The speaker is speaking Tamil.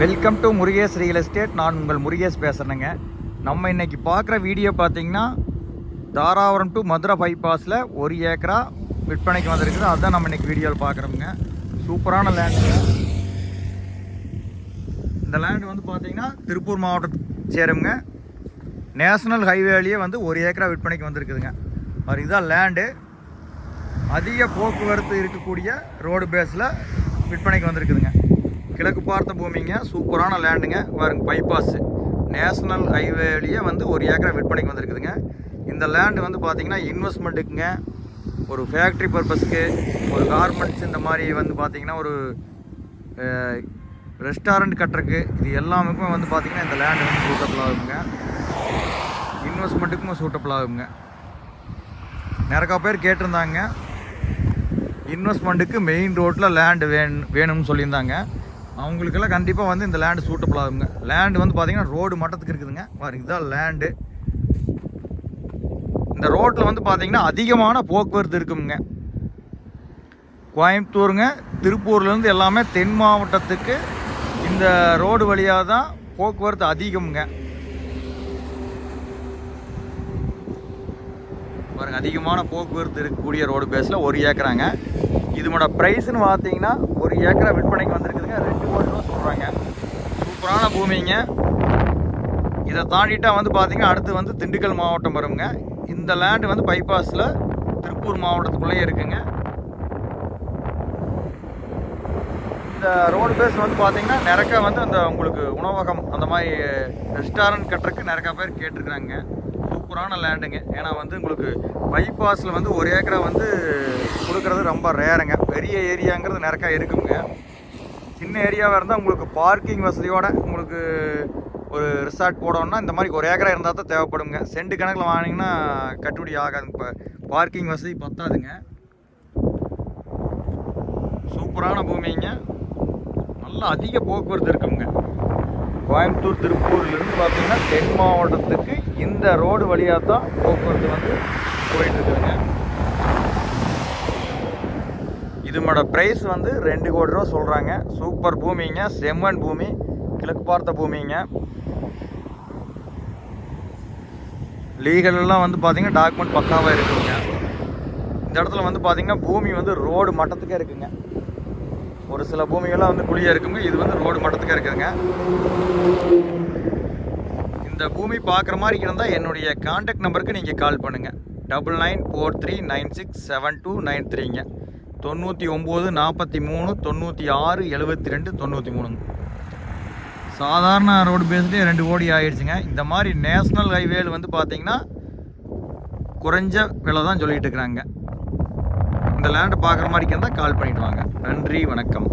Welcome to Murugesh real estate நான் உங்கள் முருகேஷ் பேசுகிறேங்க நம்ம இன்றைக்கி பார்க்குற வீடியோ பார்த்தீங்கன்னா தாராபுரம் டு மதுரை பைபாஸில் ஒரு ஏக்கரா விற்பனைக்கு வந்திருக்குது. அதுதான் நம்ம இன்றைக்கி வீடியோவில் பார்க்குறோமுங்க. சூப்பரான லேண்டுங்க இந்த லேண்டு வந்து பார்த்திங்கன்னா திருப்பூர் மாவட்டத்தை சேருங்க. நேஷனல் ஹைவேலேயே வந்து ஒரு ஏக்கரா விற்பனைக்கு வந்திருக்குதுங்க. அது இதுதான் லேண்டு அதிக போக்குவரத்து இருக்கக்கூடிய ரோடு பேஸில் விற்பனைக்கு வந்திருக்குதுங்க. கிழக்கு பார்த்த பூமிங்க சூப்பரான லேண்டுங்க பாருங்க பைபாஸ் நேஷனல் ஹைவேலேயே வந்து ஒரு ஏக்கரை விற்பனைக்கு வந்திருக்குதுங்க. இந்த லேண்டு வந்து பார்த்தீங்கன்னா இன்வெஸ்ட்மெண்ட்டுக்குங்க ஒரு ஃபேக்ட்ரி பர்பஸ்க்கு ஒரு கார்மெண்ட்ஸ் இந்த மாதிரி வந்து பார்த்தீங்கன்னா ஒரு ரெஸ்டாரண்ட் கட்டுறக்கு இது எல்லாமுக்கும் வந்து பார்த்தீங்கன்னா இந்த லேண்டு வந்து சூட்டபிள் ஆகுங்க. இன்வெஸ்ட்மெண்ட்டுக்கும் சூட்டபிள் ஆகுங்க. நிறையா பேர் கேட்டிருந்தாங்க. இன்வெஸ்ட்மெண்ட்டுக்கு மெயின் ரோட்டில் லேண்டு வேணும் வேணும்னு சொல்லியிருந்தாங்க. அவங்களுக்கெல்லாம் கண்டிப்பாக வந்து இந்த லேண்டு சூட்டபிள் ஆகுங்க. லேண்டு வந்து பார்த்தீங்கன்னா ரோடு மட்டத்துக்கு இருக்குதுங்க. பாருங்க இதுதான் லேண்டு இந்த ரோட்டில் வந்து பார்த்தீங்கன்னா அதிகமான போக்குவரத்து இருக்குங்க. கோயம்புத்தூருங்க திருப்பூர்லேருந்து எல்லாமே தென் மாவட்டத்துக்கு இந்த ரோடு வழியாக தான் போக்குவரத்து அதிகம்ங்க. பாருங்கள் அதிகமான போக்குவரத்து இருக்கக்கூடிய ரோடு பேஸில் ஒரு ஏக்கராங்க. இதனோட ப்ரைஸ்னு பார்த்தீங்கன்னா ஒரு ஏக்கரா விற்பனைக்கு வந்து சொல்கிறாங்க சூப்பரான பூமிங்க. இதை தாண்டிட்டா வந்து பார்த்தீங்கன்னா அடுத்து வந்து திண்டுக்கல் மாவட்டம் வருங்க. இந்த லேண்டு வந்து பைபாஸில் திருப்பூர் மாவட்டத்துக்குள்ளேயே இருக்குங்க. இந்த ரோடு பேஸ் வந்து பார்த்தீங்கன்னா நிறக்க வந்து அந்த உங்களுக்கு உணவகம் அந்த மாதிரி ரெஸ்டாரண்ட் கட்டுறக்கு நிறைய பேர் கேட்டிருக்கிறாங்க. சூப்பரான லேண்டுங்க ஏன்னா வந்து உங்களுக்கு பைபாஸில் வந்து ஒரு ஏக்கரை வந்து கொடுக்கறது ரொம்ப ரேருங்க பெரிய ஏரியாங்கிறது நிறக்கா இருக்குங்க. சின்ன ஏரியாவாக இருந்தால் உங்களுக்கு பார்க்கிங் வசதியோடு உங்களுக்கு ஒரு ரிசார்ட் போடணும்னா இந்த மாதிரி ஒரு ஏக்கரா இருந்தால் தான் தேவைப்படுங்க. சென்ட் கணக்கில் வாங்கினீங்கன்னா கட்டுப்படி ஆகாதுங்க. இப்போ பார்க்கிங் வசதி பத்தாதுங்க. சூப்பரான பூமிங்க. நல்லா அதிக போக்குவரத்து இருக்குங்க. கோயம்புத்தூர் திருப்பூர்லேருந்து பார்த்தீங்கன்னா தென் மாவட்டத்துக்கு இந்த ரோடு வழியாக தான் போக்குவரத்து வந்து போயிட்டுருக்குதுங்க இதனோட ப்ரைஸ் வந்து ரெண்டு கோடி ரூபா சொல்கிறாங்க சூப்பர் பூமிங்க செம்மன் பூமி கிழக்கு பார்த்த பூமிங்க. லீகல் வந்து பார்த்தீங்கன்னா டாக்குமெண்ட் பக்காவாக இருக்குதுங்க இந்த இடத்துல வந்து பார்த்தீங்கன்னா பூமி வந்து ரோடு மட்டத்துக்கே இருக்குங்க. ஒரு சில பூமிகள்லாம் வந்து குழியாக இருக்குங்க. இது வந்து ரோடு மட்டத்துக்கே இருக்குதுங்க. இந்த பூமி பார்க்குற மாதிரி இருந்தால் என்னுடைய காண்டாக்ட் நம்பருக்கு நீங்கள் கால் பண்ணுங்கள் double nine four three nine six seven two nine த்ரீங்க தொண்ணூற்றி ஒம்பது நாற்பத்தி மூணு தொண்ணூற்றி ஆறு எழுபத்தி ரெண்டு தொண்ணூற்றி மூணுங்க சாதாரண ரோடு பேஸ்லேயே ரெண்டு கோடி ஆயிடுச்சுங்க. இந்த மாதிரி நேஷ்னல் ஹைவேல வந்து பார்த்தீங்கன்னா குறைஞ்ச விலை தான் சொல்லிகிட்டு இருக்கிறாங்க. இந்த லேண்டை பார்க்குற மாதிரி இருந்தால் கால் பண்ணிவிட்டு வாங்க. நன்றி வணக்கம்.